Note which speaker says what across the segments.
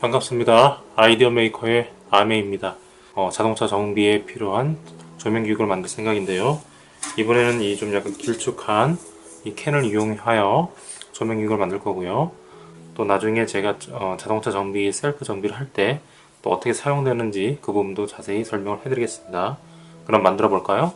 Speaker 1: 반갑습니다. 아이디어 메이커의 아메입니다. 어, 자동차 정비에 필요한 조명기구를 만들 생각인데요. 이번에는 이 좀 약간 길쭉한 이 캔을 이용하여 조명기구를 만들 거고요. 또 나중에 제가 어, 자동차 정비, 셀프 정비를 할 때 또 어떻게 사용되는지 그 부분도 자세히 설명을 해드리겠습니다. 그럼 만들어 볼까요?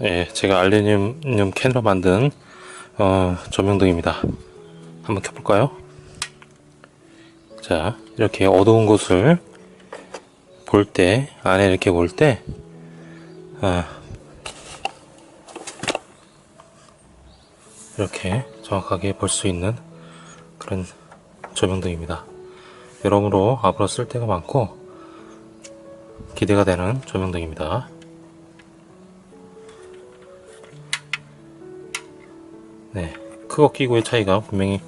Speaker 1: 제가 알루미늄 캔으로 만든 어, 조명등입니다. 한번 켜볼까요? 자, 이렇게 어두운 곳을 볼 때, 안에 이렇게 볼 때, 아, 이렇게 정확하게 볼 수 있는 그런 조명등입니다. 여러모로 앞으로 쓸 데가 많고, 기대가 되는 조명등입니다. 네, 크고 끼고의 차이가 분명히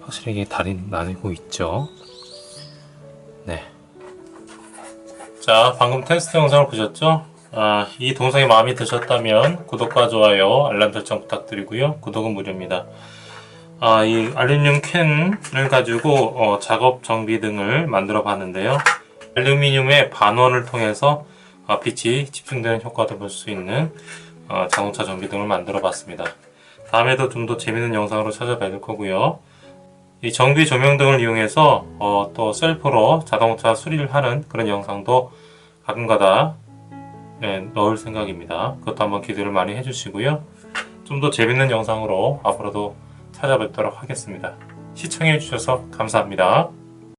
Speaker 1: 확실하게 다리 나뉘고 있죠. 네. 자, 방금 테스트 영상을 보셨죠? 아, 이 동영상이 마음에 드셨다면 구독과 좋아요, 알람 설정 부탁드리고요. 구독은 무료입니다. 아, 이 알루미늄 캔을 가지고 어, 작업 정비 등을 만들어 봤는데요. 알루미늄의 반원을 통해서 어, 빛이 집중되는 효과도 볼 수 있는 어, 자동차 정비 등을 만들어 봤습니다. 다음에도 좀 더 재밌는 영상으로 찾아뵐 거고요. 이 정비 조명 등을 이용해서 어, 또 셀프로 자동차 수리를 하는 그런 영상도 가끔가다 네, 넣을 생각입니다. 그것도 한번 기대를 많이 해주시고요. 좀 더 재밌는 영상으로 앞으로도 찾아뵙도록 하겠습니다. 시청해주셔서 감사합니다.